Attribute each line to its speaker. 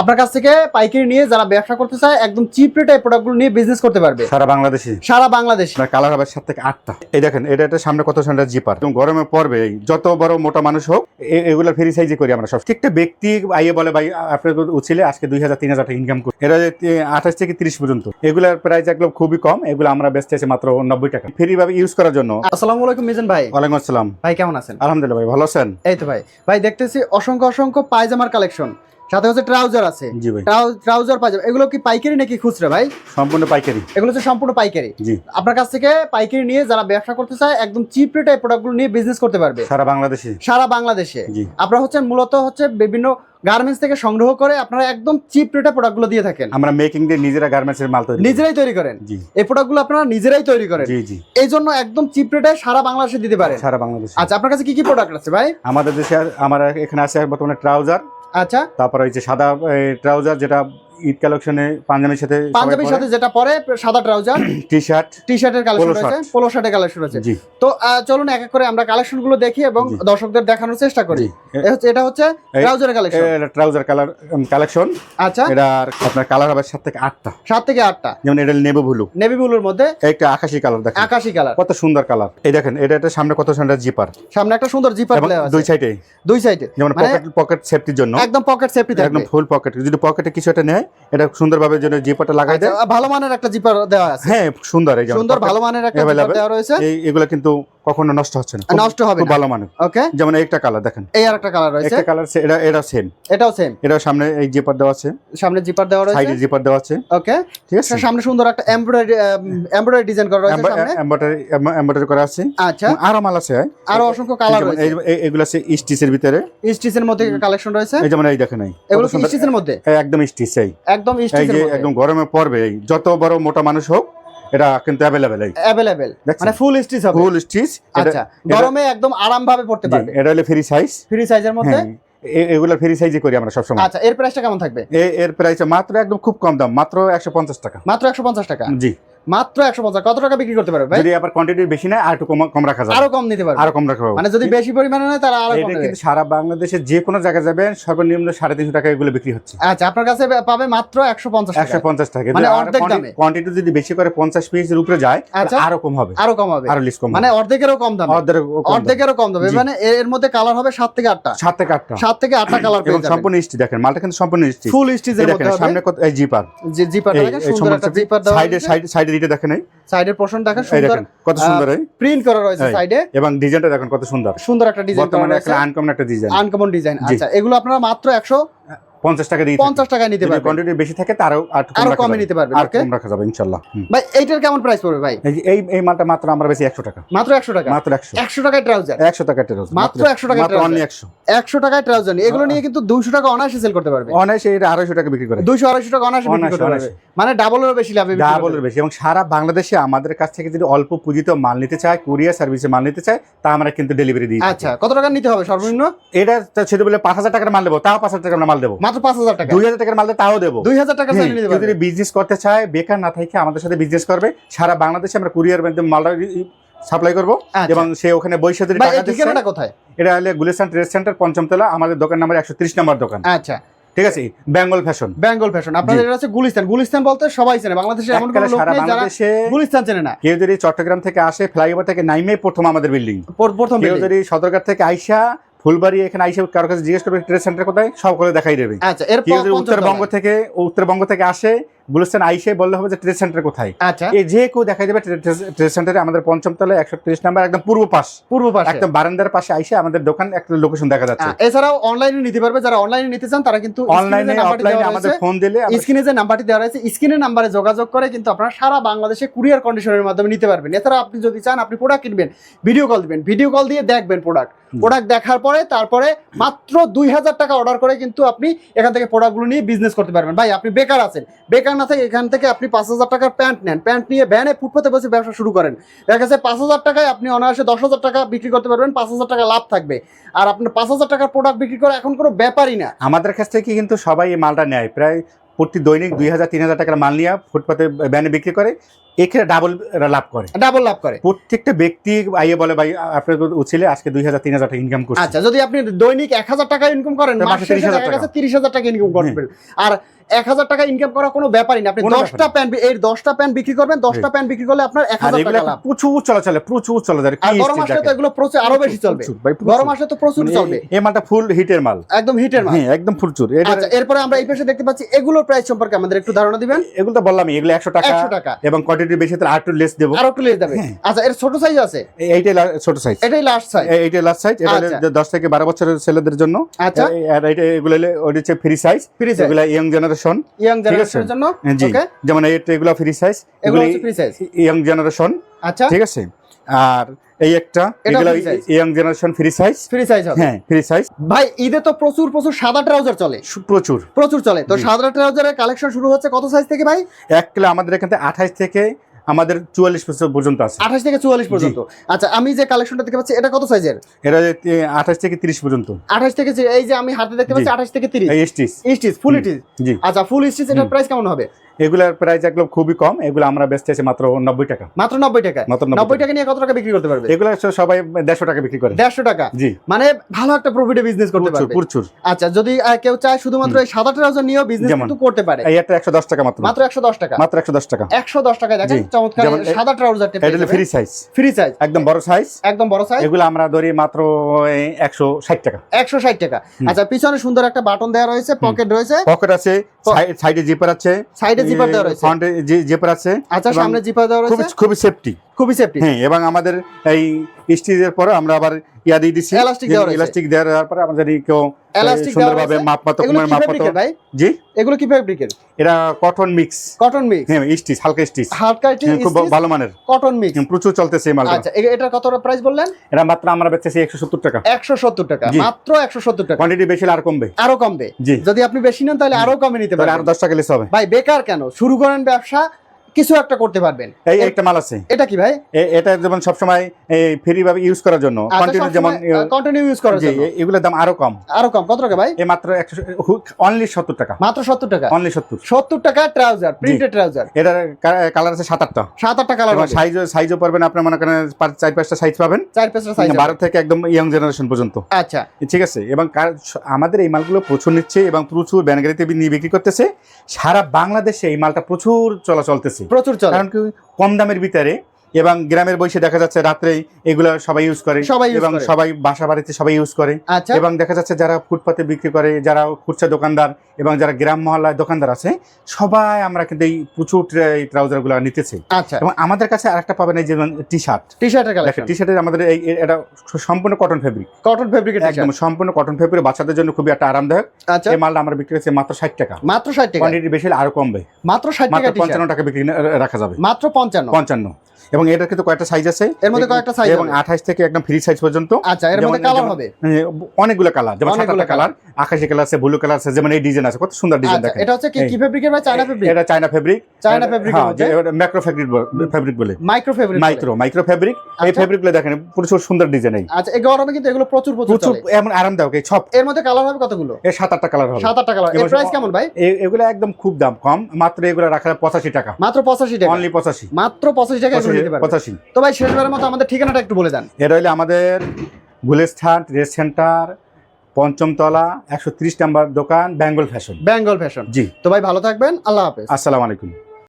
Speaker 1: আপনার কাছ থেকে পাইকারি নিয়ে যারা ব্যবসা করতে চায় একদম চিপ রেটে প্রোডাক্টগুলো নিয়ে বিজনেস করতে পারবে।
Speaker 2: সারা বাংলাদেশে?
Speaker 1: সারা বাংলাদেশ।
Speaker 2: কালার হবে সাত থেকে আটটা। এই দেখেন এটা একটা সামনে কত সামনে জিপার এবং গরমে পড়বে যত বড় মোটা মানুষ হোক এগুলো ফ্রি সাইজে করি আমরা সব। ঠিকটা ব্যক্তি আইয়ে বলে ভাই আপনার উছিলে আজকে দুই হাজার তিন হাজার টাকা ইনকাম করি। এরা আঠাশ থেকে তিরিশ পর্যন্ত। এগুলোর প্রাইস একদম খুবই কম এগুলো আমরা বেচতে আছি মাত্র নব্বই টাকা। ফ্রি ভাবে ইউজ করার জন্য।
Speaker 1: আসসালামু আলাইকুম মিজান ভাই।
Speaker 2: ওয়ালাইকুম আসসালাম।
Speaker 1: ভাই কেমন আছেন?
Speaker 2: আলহামদুলিল্লাহ ভাই ভালো আছেন?
Speaker 1: এই তো ভাই। ভাই দেখতেছি অসংখ্য অসংখ্য পায়জামার কালেকশন সাথে হচ্ছে ট্রাউজার আছে। ট্রাউজার পায়জামা এগুলো কি পাইকারি নাকি খুচরা ভাই?
Speaker 2: সম্পূর্ণ পাইকারি।
Speaker 1: এগুলো হচ্ছে সম্পূর্ণ পাইকারি।
Speaker 2: জি।
Speaker 1: আপনার কাছ থেকে পাইকারি নিয়ে যারা ব্যবসা করতে চায় একদম চিপ রেটে প্রোডাক্টগুলো নিয়ে বিজনেস করতে পারবে।
Speaker 2: সারা বাংলাদেশে।
Speaker 1: সারা বাংলাদেশে। আপনারা হচ্ছেন মূলত হচ্ছে বিভিন্ন গার্মেন্টস থেকে সংগ্রহ করে আপনারা একদম চিপ রেটে প্রোডাক্টগুলো দিয়ে থাকেন।
Speaker 2: আমরা মেকিং দিয়ে নিজেরা গার্মেন্টস এর মাল তৈরি
Speaker 1: নিজেরাই তৈরি করেন।
Speaker 2: জি।
Speaker 1: এই প্রোডাক্টগুলো আপনারা নিজেরাই তৈরি করেন।
Speaker 2: জি জি।
Speaker 1: এই জন্য একদম চিপ রেটে সারা বাংলাদেশে দিতে পারেন।
Speaker 2: সারা বাংলাদেশে।
Speaker 1: আচ্ছা আপনার কাছে কি কি প্রোডাক্ট আছে ভাই?
Speaker 2: আমাদের দেশে আমার এখানে আছে বর্তমানে ট্রাউজার
Speaker 1: আচ্ছা।
Speaker 2: তারপরে হচ্ছে সাদা ট্রাউজার যেটা ঈদ কালেকশনে পাঞ্জাবির সাথে
Speaker 1: পাঞ্জাবির সাথে যেটা পরে সাদা ট্রাউজার
Speaker 2: টি শার্ট
Speaker 1: টি শার্টের কালেকশন রয়েছে পোলো শার্টের কালেকশন
Speaker 2: জি।
Speaker 1: তো চলুন এক এক করে আমরা কালেকশনগুলো দেখি এবং দর্শকদের দেখানোর চেষ্টা করি। এটা হচ্ছে ট্রাউজারের কালেকশন
Speaker 2: ট্রাউজার কালার কালেকশন
Speaker 1: আচ্ছা।
Speaker 2: এটার আপনার কালার হবে সাত থেকে আটটা।
Speaker 1: সাত থেকে আটটা।
Speaker 2: যেমন এটা নেভি ব্লু।
Speaker 1: নেভি ব্লুর মধ্যে
Speaker 2: একটা আকাশি কালার দেখেন।
Speaker 1: আকাশি কালার
Speaker 2: কত সুন্দর কালার এই দেখেন এটা একটা সামনে কত সুন্দর জিপার
Speaker 1: সামনে একটা সুন্দর জিপার দেওয়া আছে।
Speaker 2: দুই সাইডে
Speaker 1: দুই সাইডে
Speaker 2: যেমন
Speaker 1: মানে
Speaker 2: পকেট পকেট সেফটির জন্য।
Speaker 1: একদম পকেট সেফটি
Speaker 2: একদম ফুল পকেট যদি পকেটে কিছু একটা নেয় এটা সুন্দরভাবে যেন জিপারটা লাগাই দেয়।
Speaker 1: আচ্ছা, ভালো মানের একটা জিপার দেওয়া আছে।
Speaker 2: হ্যাঁ সুন্দর এই
Speaker 1: সুন্দর ভালো মানের একটা দেওয়া রয়েছে।
Speaker 2: এগুলো কিন্তু কখনো নষ্ট হচ্ছে না।
Speaker 1: নষ্ট হবে
Speaker 2: খুব ভালো মানের
Speaker 1: ওকে?
Speaker 2: যেমন একটা কালার দেখেন।
Speaker 1: এই আর একটা কালার রয়েছে।
Speaker 2: একটা কালার এটা এটা সেম
Speaker 1: এটাও সেম
Speaker 2: এটাও সামনে এই জিপার দেওয়া আছে।
Speaker 1: সামনে জিপার দেওয়া রয়েছে।
Speaker 2: সাইডে জিপার দেওয়া আছে।
Speaker 1: ওকে।
Speaker 2: ঠিক আছে?
Speaker 1: সামনে সুন্দর একটা এমব্রয়ডারি এমব্রয়ডারি ডিজাইন করা রয়েছে সামনে।
Speaker 2: এমব্রয়ডারি এমব্রয়ডারি করা আছে।
Speaker 1: আচ্ছা।
Speaker 2: আরও মাল আছে।
Speaker 1: আরও অসংখ্য কালার রয়েছে।
Speaker 2: এগুলো আছে স্টিচের ভিতরে।
Speaker 1: স্টিচের মধ্যে কালেকশন রয়েছে?
Speaker 2: এই যেমন এই দেখেন এই।
Speaker 1: এগুলো স্টিচের মধ্যে?
Speaker 2: একদম স্টিচ
Speaker 1: একদম স্টিচের মধ্যে।
Speaker 2: একদম গরমে পড়বে। যত বড় মোটা মানুষ হোক এটা কিন্তু অ্যাভেলেবেল এই।
Speaker 1: মানে ফুল স্টিচ হবে।
Speaker 2: ফুল স্টিচ
Speaker 1: আচ্ছা গরমে একদম আরাম ভাবে পড়তে পারবে।
Speaker 2: এটা হলো ফ্রি সাইজ
Speaker 1: ফ্রি সাইজের মধ্যে?
Speaker 2: এগুলা এ- এগুলো ফ্রি সাইজে করি আমরা সবসময়।
Speaker 1: আচ্ছা এর প্রাইসটা কেমন থাকবে?
Speaker 2: এর প্রাইস মাত্র একদম খুব কম দাম মাত্র একশো পঞ্চাশ টাকা।
Speaker 1: মাত্র একশো পঞ্চাশ টাকা?
Speaker 2: জি।
Speaker 1: মাত্র একশো পঞ্চাশ। কত টাকা বিক্রি করতে পারবে ভাই?
Speaker 2: যদি আবার কোয়ান্টিটি বেশি নেয় আর একটু কম কম রাখা যাবে।
Speaker 1: আরও কম নিতে পারবে।
Speaker 2: আরও কম রাখা হবে
Speaker 1: মানে যদি বেশি পরিমাণে নেয় তারা আরও কম
Speaker 2: কিন্তু সারা বাংলাদেশে যে কোনো জায়গায় যাবেন সর্বনিম্ন সাড়ে তিনশো টাকা এগুলো বিক্রি হচ্ছে।
Speaker 1: আচ্ছা আপনার কাছে পাবে মাত্র একশো পঞ্চাশ
Speaker 2: একশো
Speaker 1: টাকা
Speaker 2: পঞ্চাশ টাকা।
Speaker 1: মানে অর্ধেক দামে।
Speaker 2: কোয়ান্টিটি যদি বেশি করে পঞ্চাশ পিসের উপরে যায়
Speaker 1: আচ্ছা।
Speaker 2: আরও কম হবে।
Speaker 1: আরও কম হবে।
Speaker 2: আরও লিস্ট কম
Speaker 1: মানে অর্ধেকেরও কম দামে।
Speaker 2: অর্ধেক
Speaker 1: অর্ধেকেরও কম দামে। মানে এর- মধ্যে কালার হবে সাত থেকে আটটা।
Speaker 2: সাত থেকে আটটা।
Speaker 1: সাত থেকে আটটা কালার
Speaker 2: এবং
Speaker 1: পেয়ে যাবেন।
Speaker 2: সম্পূর্ণ স্টি দেখেন মালটা কিন্তু সম্পূর্ণ স্টি
Speaker 1: ফুল স্টিচের মধ্যে
Speaker 2: দেখেন সামনে কত জিপার
Speaker 1: যে জিপারটা দেখেন সুন্দর একটা জিপার দেওয়া
Speaker 2: সাইডে সাইডে সাইডে দেখেন এই
Speaker 1: সাইডের পোর্শন দেখেন সুন্দর
Speaker 2: কত সুন্দর এই।
Speaker 1: প্রিন্ট করা রয়েছে সাইডে।
Speaker 2: এবং ডিজাইনটা দেখেন কত সুন্দর।
Speaker 1: সুন্দর একটা ডিজাইন
Speaker 2: বর্তমানে একটা আনকমন একটা ডিজাইন
Speaker 1: আনকমন ডিজাইন আচ্ছা এগুলো আপনারা মাত্র একশো
Speaker 2: পঞ্চাশ টাকা দিয়ে
Speaker 1: পঞ্চাশ টাকায় নিতে
Speaker 2: যদি
Speaker 1: পারবেন
Speaker 2: কোয়ান্টিটি বেশি থাকে তারও আর কম।
Speaker 1: নিতে পারবেন
Speaker 2: আর কম রাখা যাবে ইনশাল্লাহ। হুম।
Speaker 1: ভাই এইটার কেমন প্রাইস পড়বে ভাই?
Speaker 2: এই এই মালটা মাত্র আমরা বেশি একশো টাকা।
Speaker 1: মাত্র একশো টাকা?
Speaker 2: মাত্র একশো।
Speaker 1: একশো টাকায় ট্রাউজার
Speaker 2: একশো টাকা টেরোজ
Speaker 1: মাত্র 100 টাকা
Speaker 2: মাত্র
Speaker 1: trouser।
Speaker 2: অনলি একশো।
Speaker 1: একশো টাকায় ট্রাউজার এগুলো নিয়ে কিন্তু দুইশো টাকা অনায়াসে সেল করতে পারবে।
Speaker 2: অনায়াসে এটা আড়াইশো টাকা বিক্রি করে।
Speaker 1: দুইশো আড়াইশো টাকা অনায়াসে বিক্রি করতে পারবে। মানে ডাবলেরও বেশি লাভে
Speaker 2: ডাবলের বেশি। এবং সারা বাংলাদেশে আমাদের কাছ থেকে যদি অল্প পুঁজিতে মাল নিতে চায় কুরিয়ার সার্ভিসে মাল নিতে চায় তা আমরা কিন্তু ডেলিভারি দিই
Speaker 1: আচ্ছা কত টাকা নিতে হবে সর্বনিম্ন?
Speaker 2: এটা সেটা বলে পাঁচ হাজার টাকার মাল দেবো তাও পাঁচ হাজার টাকার মাল দেবো।
Speaker 1: মাত্র পাঁচ হাজার টাকা।
Speaker 2: দুই হাজার টাকার মাল তাও দেবো।
Speaker 1: দুই হাজার টাকা
Speaker 2: হ্যাঁ,
Speaker 1: নিতে
Speaker 2: কেউ
Speaker 1: পারবে।
Speaker 2: যদি বিজনেস করতে চায় বেকার না থাকে আমাদের সাথে বিজনেস করবে সারা বাংলাদেশে আমরা কুরিয়ার মাধ্যমে মালটা সাপ্লাই করব
Speaker 1: আচ্ছা।
Speaker 2: এবং সে ওখানে বৈশা যদি
Speaker 1: ভাই
Speaker 2: টাকা
Speaker 1: এই
Speaker 2: দিচ্ছে
Speaker 1: ঠিকানাটা কোথায়?
Speaker 2: এটা হলে গুলিস্তান ট্রেড সেন্টার পঞ্চমতলা আমাদের দোকান নাম্বার একশো ত্রিশ নম্বর দোকান।
Speaker 1: আচ্ছা।
Speaker 2: ঠিক আছে? বেঙ্গল ফ্যাশন
Speaker 1: বেঙ্গল ফ্যাশন আপনাদের এটা হচ্ছে গুলিস্তান। গুলিস্তান বলতে সবাই চেনে। বাংলাদেশে এমন কোনো লোক নেই যারা গুলিস্তান চেনে না।
Speaker 2: কেউ যদি চট্টগ্রাম থেকে আসে ফ্লাইওভার থেকে নাইমে প্রথম আমাদের বিল্ডিং
Speaker 1: পর- প্রথম
Speaker 2: কেউ যদি সদরঘাট থেকে আইসা ফুলবাড়ি এখানে আইসে কারও কাছে জিজ্ঞেস করবে ট্রেড সেন্টার কোথায়? সব করে দেখাই দেবে।
Speaker 1: আচ্ছা এরপর
Speaker 2: উত্তরবঙ্গ থেকে উত্তরবঙ্গ থেকে আসে গুলিস্তান আইসে বললে হবে যে ট্রেড সেন্টার কোথায়?
Speaker 1: আচ্ছা।
Speaker 2: এই যে কেউ দেখাই দেবে ট্রেড সেন্টারে আমাদের পঞ্চম তলায় একশো ত্রিশ নাম্বার একদম পূর্ব পাশ।
Speaker 1: পূর্ব পাশে।
Speaker 2: একদম বারান্দার পাশে আইসে আমাদের দোকান একটা লোকেশন দেখা যাচ্ছে।
Speaker 1: এছাড়াও অনলাইনে নিতে পারবে। যারা অনলাইনে নিতে চান তারা কিন্তু
Speaker 2: অনলাইনে অফলাইনে আমাদের ফোন দিলে
Speaker 1: স্ক্রিনে যে নাম্বারটি দেওয়া রয়েছে স্ক্রিনের নাম্বারে যোগাযোগ করে কিন্তু আপনারা সারা বাংলাদেশে কুরিয়ার কন্ডিশনের মাধ্যমে নিতে পারবেন। এছাড়া আপনি যদি চান আপনি প্রোডাক্ট কিনবেন ভিডিও কল দিবেন। ভিডিও কল দিয়ে দেখবেন প্রোডাক্ট প্রোডাক্ট দেখার পরে তারপরে মাত্র দুই হাজার টাকা অর্ডার করে কিন্তু আপনি এখান থেকে প্রোডাক্টগুলো নিয়ে বিজনেস করতে পারবেন। ভাই আপনি বেকার আছেন। বেকার না থেকে এখান থেকে আপনি পাঁচ হাজার টাকার প্যান্ট নেন। প্যান্ট নিয়ে ভ্যানে ফুটপাতে বসে ব্যবসা শুরু করেন। দেখা গেছে পাঁচ হাজার টাকায় আপনি অনায়াসে দশ হাজার টাকা বিক্রি করতে পারবেন পাঁচ হাজার টাকা লাভ থাকবে। আর আপনার পাঁচ হাজার টাকার প্রোডাক্ট বিক্রি করা এখন কোনো ব্যাপারই না।
Speaker 2: আমাদের কাছ থেকে কিন্তু সবাই এই মালটা নেয়। প্রায় প্রতি দৈনিক দুই হাজার তিন হাজার টাকার মাল নিয়ে ফুটপাতে ব্যানে বিক্রি করে। এক্ষেত্রে ডাবল লাভ করে।
Speaker 1: ডাবল লাভ করে।
Speaker 2: প্রত্যেকটা ব্যক্তি আইয়ে বলে ভাই আপনার উচিলে আজকে দুই হাজার তিন হাজার টাকা ইনকাম করছে।
Speaker 1: আচ্ছা যদি আপনি দৈনিক এক হাজার টাকা ইনকাম করেন মাসে
Speaker 2: মাসে 30,000 টাকা। হ্যাঁ।
Speaker 1: তিরিশ হাজার টাকা ইনকাম করবেন। আর এক হাজার টাকা ইনকাম করা কোনো ব্যাপারই না। আপনি দশটা প্যান্ট দশটা প্যান্ট বিক্রি করবেন দশটা প্যান্ট বিক্রি করলে আপনার এক হাজার টাকা লাভ।
Speaker 2: প্রচুর প্রচুর
Speaker 1: আর গরম মাসে তো এগুলো প্রচুর আরও বেশি চলবে। গরম তো প্রচুর চলবে।
Speaker 2: এই মালটা ফুল হিটের মাল।
Speaker 1: একদম হিটের মাল।
Speaker 2: হ্যাঁ একদম
Speaker 1: আচ্ছা এরপরে আমরা এই পাশে দেখতে পাচ্ছি এগুলোর প্রাইস সম্পর্কে আমাদের একটু ধারণা দিবেন।
Speaker 2: এগুলো তো বললাম এগুলো একশো টাকা
Speaker 1: একশো টাকা।
Speaker 2: এবং কোয়ান্টিটি বেশি তাহলে আর একটু লেস দেবো।
Speaker 1: আরও একটু লেস দেবে।
Speaker 2: হ্যাঁ।
Speaker 1: আচ্ছা এর ছোট সাইজ আছে?
Speaker 2: এইটাই ছোট সাইজ
Speaker 1: এটাই লাস্ট সাইজ
Speaker 2: এইটাই লাস্ট সাইজ এটা হলো
Speaker 1: আচ্ছা।
Speaker 2: যে দশ থেকে বারো বছরের ছেলেদের জন্য।
Speaker 1: আচ্ছা।
Speaker 2: আর এগুলো হচ্ছে ফ্রি সাইজ
Speaker 1: ফ্রি সাইজ
Speaker 2: এগুলো ইয়ং জেনারেশন
Speaker 1: ইয়াং জেনারেশনের জন্য? ওকে
Speaker 2: যেমন এইটা এগুলো ফ্রি সাইজ
Speaker 1: এগুলো ফ্রি সাইজ
Speaker 2: ইয়াং জেনারেশন
Speaker 1: আচ্ছা।
Speaker 2: ঠিক আছে? আর এই একটা এগুলো young generation free size
Speaker 1: free size হবে।
Speaker 2: হ্যাঁ ফ্রি সাইজ
Speaker 1: ভাই ঈদে তো প্রচুর প্রচুর সাদা ট্রাউজার চলে।
Speaker 2: প্রচুর।
Speaker 1: প্রচুর চলে। তো সাদা ট্রাউজারের কালেকশন শুরু হচ্ছে কত সাইজ থেকে ভাই?
Speaker 2: এক কিলো আমাদের এখান থেকে আঠাইশ থেকে আমাদের চুয়াল্লিশ পর্যন্ত আছে।
Speaker 1: আঠাশ থেকে চুয়াল্লিশ পর্যন্ত। আচ্ছা আমি যে কালেকশনটা দেখতে পাচ্ছি এটা কত সাইজের
Speaker 2: এটা আঠাশ থেকে তিরিশ পর্যন্ত।
Speaker 1: আঠাশ থেকে এই যে আমি হাতে দেখতে পাচ্ছি আঠাশ থেকে তিরিশ।
Speaker 2: ইস্টিস স্টিচ
Speaker 1: ফুল ইস্টিস আচ্ছা ফুল ইস্টিস এটার প্রাইস কেমন হবে?
Speaker 2: এগুলার প্রাইস একদম খুবই কম এগুলো আমরা বেচতে আছি মাত্র নব্বই টাকা।
Speaker 1: মাত্র নব্বই টাকা
Speaker 2: মাত্র
Speaker 1: নব্বই টাকা। নিয়ে কত টাকা বিক্রি করতে পারবে?
Speaker 2: এগুলো সবাই দেড়শো টাকা বিক্রি করে।
Speaker 1: দেড়শো টাকা?
Speaker 2: জি।
Speaker 1: মানে ভালো একটা প্রফিটে বিজনেস করতে পারবে।
Speaker 2: প্রচুর।
Speaker 1: আচ্ছা যদি কেউ চায় শুধুমাত্র এই সাদা ট্রাউজার নিয়েও বিজনেস কিন্তু করতে পারে।
Speaker 2: এই একটা একশো দশ টাকা মাত্র।
Speaker 1: মাত্র একশো দশ টাকা।
Speaker 2: মাত্র একশো দশ টাকা।
Speaker 1: একশো দশ টাকায় দেখেন চমৎকার সাদা ট্রাউজার
Speaker 2: এটা ফ্রি সাইজ
Speaker 1: ফ্রি সাইজ
Speaker 2: একদম বড় সাইজ
Speaker 1: একদম বড় সাইজ
Speaker 2: এগুলো আমরা ধরি মাত্র একশো ষাট টাকা।
Speaker 1: একশো ষাট টাকা। আচ্ছা পিছনে সুন্দর একটা বাটন দেওয়া রয়েছে পকেট রয়েছে।
Speaker 2: পকেট আছে সাইডে জিপার আছে।
Speaker 1: সাইডে জিপার দেওয়া রয়েছে?
Speaker 2: ফ্রন্টে জিপার আছে
Speaker 1: আচ্ছা সামনে জিপার দেওয়া রয়েছে?
Speaker 2: খুবই সেফটি
Speaker 1: খুবই সেফটি
Speaker 2: হ্যাঁ এবং আমাদের এই স্টিজের পরে আমরা আবার ইয়া দিয়ে দিচ্ছি
Speaker 1: ইলাস্টিক দেওয়া।
Speaker 2: ইলাস্টিক দেওয়ার পরে আমাদের যদি কেউ সুন্দরভাবে মতো
Speaker 1: ভাই?
Speaker 2: জি?
Speaker 1: এগুলো কি ফেব্রিকের
Speaker 2: এটা কটন মিক্স
Speaker 1: কটন মিক্স
Speaker 2: হ্যাঁ স্টিচ হালকা স্টিচ
Speaker 1: হালকা
Speaker 2: খুব ভালো মানের।
Speaker 1: কটন মিক্স
Speaker 2: হ্যাঁ, প্রচুর চলতেছে এই মালটা
Speaker 1: আচ্ছা এ- এটার কত প্রাইস বললেন?
Speaker 2: এটা মাত্র আমরা বেচতেছি একশো সত্তর টাকা।
Speaker 1: একশো সত্তর টাকা। মাত্র একশো সত্তর টাকা।
Speaker 2: কোয়ান্টিটি বেশি আর কমবে।
Speaker 1: আরও কমবে।
Speaker 2: জি।
Speaker 1: যদি আপনি বেশি নেন তাহলে আরও কমে নিতে
Speaker 2: পারেন আরও
Speaker 1: পারবেন
Speaker 2: দশ টাকা লেস হবে।
Speaker 1: ভাই বেকার কেন? শুরু করেন ব্যবসা কিছু একটা করতে পারবেন।
Speaker 2: এই একটা মাল আছে।
Speaker 1: এটা কি ভাই?
Speaker 2: এটা যেমন সব সবসময় ফ্রি ভাবে ইউজ করার জন্য। কন্টিনিউ যেমন
Speaker 1: কন্টিনিউ ইউজ করার জন্য।
Speaker 2: এগুলোর দাম আরও কম।
Speaker 1: আরও কম। কত টাকা ভাই?
Speaker 2: এই মাত্র একশো অনলি সত্তর টাকা।
Speaker 1: মাত্র সত্তর টাকা।
Speaker 2: অনলি সত্তর।
Speaker 1: সত্তর টাকা ট্রাউজার প্রিন্টেড ট্রাউজার
Speaker 2: এটার কালার আছে সাত আটটা
Speaker 1: সাত আটটা কালার
Speaker 2: এবং সাইজও সাইজও পাবেন আপনি মনে করেন চার পাঁচটা সাইজ পাবেন।
Speaker 1: চার পাঁচটা সাইজ
Speaker 2: বারো থেকে একদম ইয়াং জেনারেশন পর্যন্ত।
Speaker 1: আচ্ছা।
Speaker 2: ঠিক আছে? এবং আমাদের এই মালগুলো প্রচুর নিচ্ছে এবং প্রচুর ব্যানগাড়িতে নিয়ে বিক্রি করতেছে। সারা বাংলাদেশে এই মালটা প্রচুর চলা চলতেছে
Speaker 1: প্রচুর চলে।
Speaker 2: কারণ কি? কম দামের ভিতরে এবং গ্রামের বয়সে দেখা যাচ্ছে রাত্রে এগুলো সবাই ইউজ করে
Speaker 1: সবাই
Speaker 2: এবং সবাই বাসা বাড়িতে সবাই ইউজ করে।
Speaker 1: আচ্ছা।
Speaker 2: এবং দেখা যাচ্ছে যারা ফুটপাতে বিক্রি করে যারা খুচরা দোকানদার এবং যারা গ্রাম মহল্লায় দোকানদার আছে সবাই আমরা কিন্তু এই প্রচুর এই ট্রাউজারগুলো নিতেছি।
Speaker 1: আচ্ছা।
Speaker 2: এবং আমাদের কাছে আরেকটা পাবেন এই যেমন টি শার্ট
Speaker 1: টি শার্টের
Speaker 2: টি শার্টের আমাদের এই এটা সম্পূর্ণ কটন ফেব্রিক
Speaker 1: কটন ফেব্রিক
Speaker 2: একদম সম্পূর্ণ কটন ফেব্রিক বাচ্চাদের জন্য খুবই একটা আরামদায়ক।
Speaker 1: আচ্ছা।
Speaker 2: এই মালটা আমরা বিক্রি করছি মাত্র ষাট টাকা।
Speaker 1: মাত্র ষাট টাকা?
Speaker 2: কোয়ান্টিটি বেশি হলে আরও কমবে।
Speaker 1: মাত্র ষাট টাকা
Speaker 2: পঞ্চান্ন টাকা বিক্রি রাখা যাবে।
Speaker 1: মাত্র পঞ্চান্ন।
Speaker 2: পঞ্চান্ন। এবং এটার কিন্তু কয়েকটা সাইজ আছে।
Speaker 1: এর মধ্যে কয়েকটা size
Speaker 2: এবং
Speaker 1: হবে।
Speaker 2: আঠাশ থেকে একদম ফ্রি সাইজ পর্যন্ত।
Speaker 1: আচ্ছা এর মধ্যে কালার হবে?
Speaker 2: অনেকগুলো কালার যেমন কালার আকাশি কালার আছে ব্লু কালার আছে যেমন এই ডিজাইন আছে কত সুন্দর ডিজাইন
Speaker 1: আচ্ছা
Speaker 2: দেখেন।
Speaker 1: এটা হচ্ছে কি কি ফেব্রিকের চায়না ফেব্রিক
Speaker 2: এটা চায়না ফেব্রিক
Speaker 1: চায়না মধ্যে?
Speaker 2: ম্যাক্রো ফেব্রিক ফেব্রিক বলে
Speaker 1: micro fabric
Speaker 2: micro micro fabric এই
Speaker 1: আচ্ছা।
Speaker 2: ফেব্রিকগুলো দেখেন প্রচুর সুন্দর ডিজাইন এই।
Speaker 1: আচ্ছা এই গরমে কিন্তু এগুলো প্রচুর প্রচুর
Speaker 2: প্রচুর এমন আরামদায়ক এই সব।
Speaker 1: এর মধ্যে কালার হবে কতগুলো?
Speaker 2: সাত আটটা কালার হবে।
Speaker 1: সাত আটটা
Speaker 2: কালারের
Speaker 1: প্রাইস কেমন ভাই?
Speaker 2: এগুলো একদম খুব দাম কম। মাত্র এগুলো রাখা পঁচাশি টাকা।
Speaker 1: মাত্র পঁচাশি টাকা।
Speaker 2: অনলি পঁচাশি।
Speaker 1: মাত্র পঁচাশি টাকা এগুলো নিতে পারবে।
Speaker 2: পঁচাশি।
Speaker 1: তো ভাই শেষবারের মতো আমাদের ঠিকানাটা একটু বলে দেন।
Speaker 2: এটা হইলে আমাদের গুলেস্থান রেস সেন্টার পঞ্চমতলা একশো ত্রিশ নাম্বার দোকান বেঙ্গল ফ্যাশন।
Speaker 1: বেঙ্গল ফ্যাশন।
Speaker 2: জি।
Speaker 1: তো ভাই ভালো থাকবেন। আল্লাহ হাফেজ।
Speaker 2: আসসালামু আলাইকুম।